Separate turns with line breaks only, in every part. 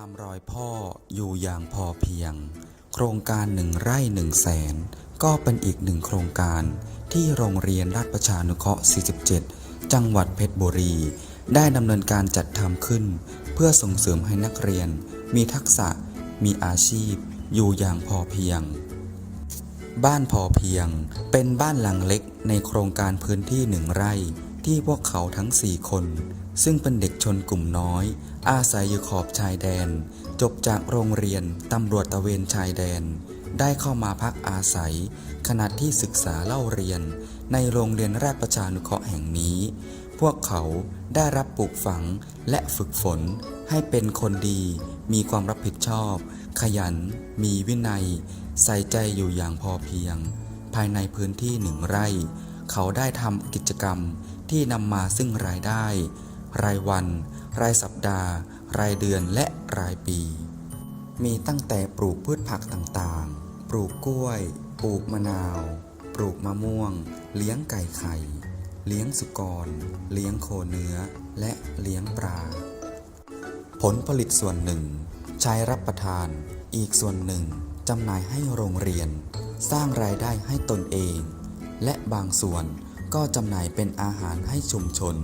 ตามรอยพ่ออยู่อย่างพอเพียง โครงการหนึ่งไร่หนึ่งแสนก็เป็นอีกหนึ่งโครงการที่โรงเรียนราชประชานุเคราะห์ 47 จังหวัดเพชรบุรี ได้ดำเนินการจัดทำขึ้น เพื่อส่งเสริมให้นักเรียน มีทักษะ มีอาชีพ อยู่อย่างพอเพียง บ้านพอเพียงเป็นบ้านหลังเล็กในโครงการพื้นที่หนึ่งไร่ ที่พวกเขาทั้งสี่คน ซึ่งเป็นเด็กชนกลุ่มน้อย อาศัยอยู่ขอบชายแดน จบจากโรงเรียนตำรวจตะเวนชายแดน ได้เข้ามาพักอาศัย ขณะที่ศึกษาเล่าเรียน ในโรงเรียนราชประชานุเคราะห์แห่งนี้ พวกเขาได้รับปลูกฝังและฝึกฝน ให้เป็นคนดี มีความรับผิดชอบ ขยัน มีวินัย ใส่ใจอยู่อย่างพอเพียง ภายในพื้นที่หนึ่งไร่ เขาได้ทำกิจกรรม ที่นำมาซึ่งรายได้ รายวัน รายสัปดาห์ รายเดือนและรายปี มีตั้งแต่ปลูกพืชผักต่างๆ ปลูกกล้วย ปลูกมะนาว ปลูกมะม่วง เลี้ยงไก่ไข่ เลี้ยงสุกร เลี้ยงโคเนื้อ และเลี้ยงปลา ผลผลิตส่วนหนึ่ง ใช้รับประทาน อีกส่วนหนึ่งจำหน่ายให้โรงเรียน สร้างรายได้ให้ตนเอง และบางส่วน ก็จำหน่ายเป็นอาหารให้ชุมชน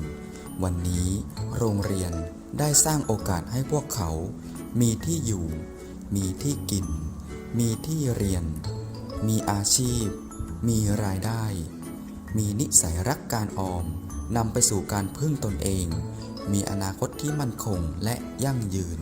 วันนี้โรงเรียนได้สร้างโอกาสให้พวกเขา มีที่อยู่ มีที่กิน มีที่เรียน มีอาชีพ มีรายได้ มีนิสัยรักการออมนำไปสู่การพึ่งตนเอง มีอนาคตที่มั่นคงและยั่งยืน